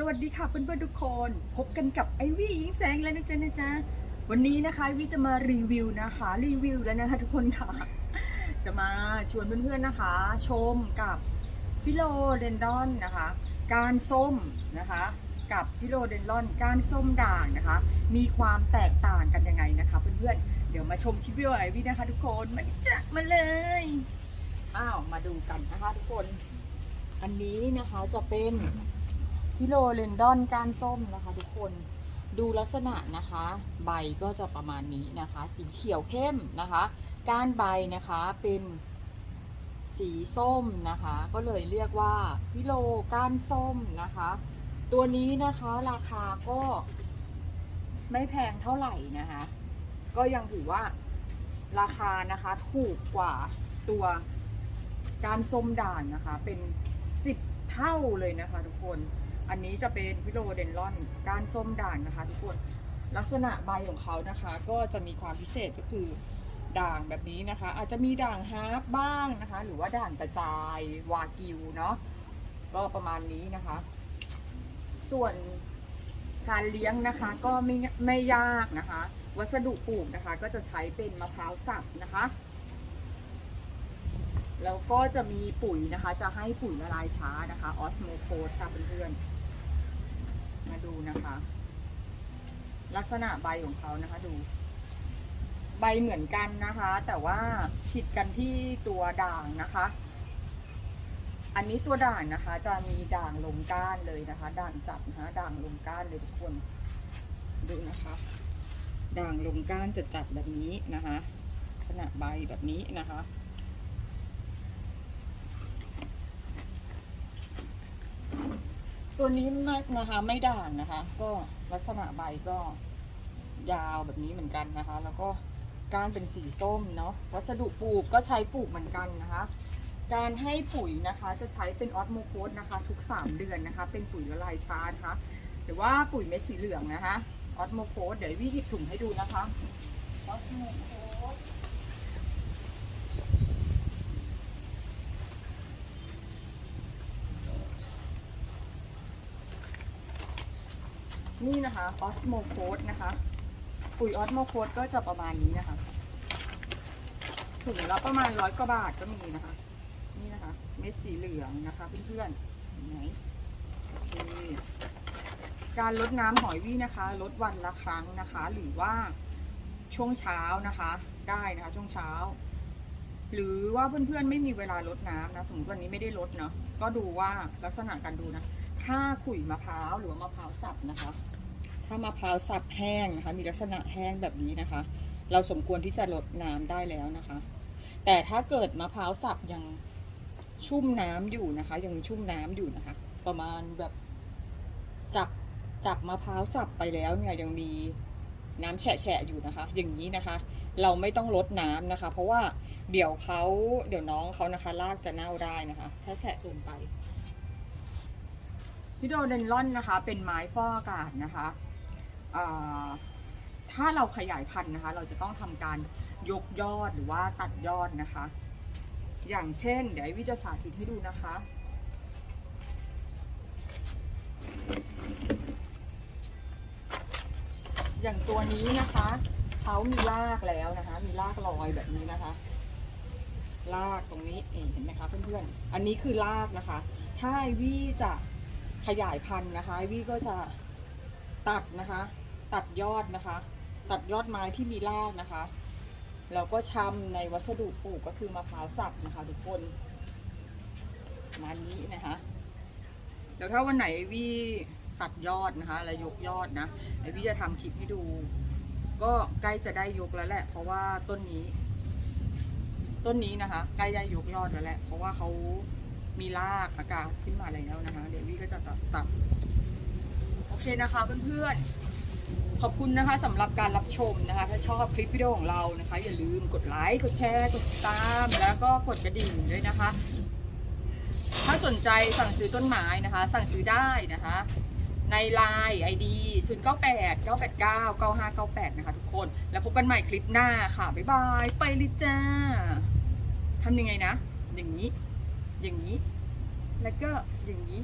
สวัสดีค่ะเพื่อนๆทุกคน พบกันกับไอวี่ยิงแสงแล้วนะจ๊ะนะจ๊ะวันนี้นะคะวี่จะมารีวิวนะคะรีวิวแล้วนะคะทุกคนค่ะ จะมาชวนเพื่อนๆนะคะ ชมกับฟิโลเดนดอนนะคะ การส้มนะคะ กับฟิโลเดนดอนการส้มด่างนะคะ มีความแตกต่างกันยังไงนะคะเพื่อนๆเดี๋ยวมาชมคลิปวิดีโอไอวี่นะคะ ทุกคนมาจ้ะมาเลยอ้าวมาดูกันนะคะ ทุกคน อันนี้นะคะจะเป็น พิโลเลนดอนก้านส้มนะคะ ทุกคนดูลักษณะนะคะ ใบก็จะประมาณนี้นะคะ สีเขียวเข้มนะคะก้านใบนะคะเป็นสีส้มนะคะ ก็เลยเรียกว่าพิโลก้านส้มนะคะ ตัวนี้นะคะราคาก็ไม่แพงเท่าไหร่นะคะ ก็ยังถือว่าราคานะคะถูกกว่าตัวการส้มด่างนะคะ เป็นสิบเท่าเลยนะคะทุกคน อันนี้จะเป็นพิโลเดนลอนก้านส้มด่างนะคะ ทุกคนลักษณะใบของเขานะคะ ก็จะมีความพิเศษก็คือด่างแบบนี้นะคะ อาจจะมีด่างฮาร์ปบ้างนะคะ หรือว่าด่างกระจายวากิวเนาะก็ประมาณนี้นะคะ ส่วนการเลี้ยงนะคะก็ไม่ไม่ยากนะคะ วัสดุปลูกนะคะ ก็จะใช้เป็นมะพร้าวสับนะคะ แล้วก็จะมีปุ๋ยนะคะ จะให้ปุ๋ยละลายช้านะคะออสโมโคสค่ะเพื่อนๆ มาดูนะคะ ลักษณะใบของเขานะคะ ดู ใบเหมือนกันนะคะ แต่ว่าผิดกันที่ตัวด่างนะคะ อันนี้ตัวด่างนะคะ จะมีด่างลงก้านเลยนะคะ ด่างจับนะคะด่างลงก้านเลยทุกคนดูนะคะด่างลงก้านจะจับแบบนี้นะคะ ลักษณะใบแบบนี้นะคะ ตัวนี้ไม่นะคะไม่ด่างนะคะ ก็ลักษณะใบก็ยาวแบบนี้เหมือนกันนะคะ แล้วก็ก้านเป็นสีส้มเนาะวัสดุปลูกก็ใช้ปลูกเหมือนกันนะคะ การให้ปุ๋ยนะคะจะใช้เป็นออสโมโคสนะคะ ทุก 3 เดือนนะคะ เป็นปุ๋ยละลายช้านะคะหรือว่าปุ๋ยเม็ดสีเหลืองนะคะออสโมโคสเดี๋ยววิธีถุงให้ดูนะคะออสโมโคส นี่นะคะออสโมโคดนะคะ ปุ๋ยออสโมโคดก็จะประมาณนี้นะคะถุงละประมาณร้อยกว่าบาทก็มีนะคะ นี่นะคะ เม็ดสีเหลืองนะคะเพื่อนๆไหนโอเคการลดน้ำหอยวี่นะคะ ลดวันละครั้งนะคะ หรือว่าช่วงเช้านะคะ ได้นะคะ ช่วงเช้า หรือว่าเพื่อนๆไม่มีเวลาลดน้ำนะสมมติวันนี้ไม่ได้ลดเนาะก็ดูว่าลักษณะการดูนะ ถ้าขุยมะพร้าวหรือว่ามะพร้าวสับนะคะ ถ้ามะพร้าวสับแห้งนะคะ มีลักษณะแห้งแบบนี้นะคะ เราสมควรที่จะลดน้ำได้แล้วนะคะ แต่ถ้าเกิดมะพร้าวสับยังชุ่มน้ำอยู่นะคะ ยังชุ่มน้ำอยู่นะคะ ประมาณแบบจับจับมะพร้าวสับไปแล้วเนี่ยยังมีน้ำแฉะอยู่นะคะ อย่างนี้นะคะ เราไม่ต้องลดน้ำนะคะ เพราะว่าเดี๋ยวเขาเดี๋ยวน้องเขานะคะรากจะเน่าได้นะคะ ถ้าแฉะเกินไป พิโดเดนลอนนะคะ เป็นไม้ฟอกอากาศนะคะถ้าเราขยายพันธุ์นะคะ เราจะต้องทำการยกยอดหรือว่าตัดยอดนะคะ อย่างเช่น เดี๋ยววิจะสาธิตให้ดูนะคะ อย่างตัวนี้นะคะเขามีรากแล้วนะคะ มีรากลอยแบบนี้นะคะรากตรงนี้เห็นไหมคะเพื่อนๆ อันนี้คือรากนะคะ ถ้าวี่จะ ขยายพันธุ์นะคะวี่ก็จะตัดนะคะ ตัดยอดนะคะ ตัดยอดไม้ที่มีรากนะคะแล้วก็ชำในวัสดุปลูกก็คือมะพร้าวสับนะคะทุกคนมานี้นะคะเดี๋ยวถ้าวันไหนวี่ตัดยอดนะคะแล้วยกยอดนะไอวี่จะทำคลิปให้ดู ก็ใกล้จะได้ยกแล้วแหละ เพราะว่าต้นนี้ ต้นนี้นะคะ ใกล้ได้ยกยอดแล้วแหละเพราะว่าเขามีรากอากาศขึ้นมาแล้วนะคะ เดี๋ยววี่ก็จะตัด เคนะคะเพื่อนๆ ขอบคุณนะคะสำหรับการรับชมนะคะ ถ้าชอบคลิปวิดีโอของเรานะคะ อย่าลืมกดไลค์กดแชร์กดติดตามแล้วก็กดกระดิ่งด้วยนะคะ ถ้าสนใจสั่งซื้อต้นไม้นะคะ สั่งซื้อได้นะคะ ในไลน์ ID 0 9 8 9 8 9 9 5 9 8 นะคะทุกคน แล้วพบกันใหม่คลิปหน้าค่ะ บ๊ายบาย ไปเลยจ้าทำยังไงนะ อย่างนี้ อย่างนี้ แล้วก็อย่างนี้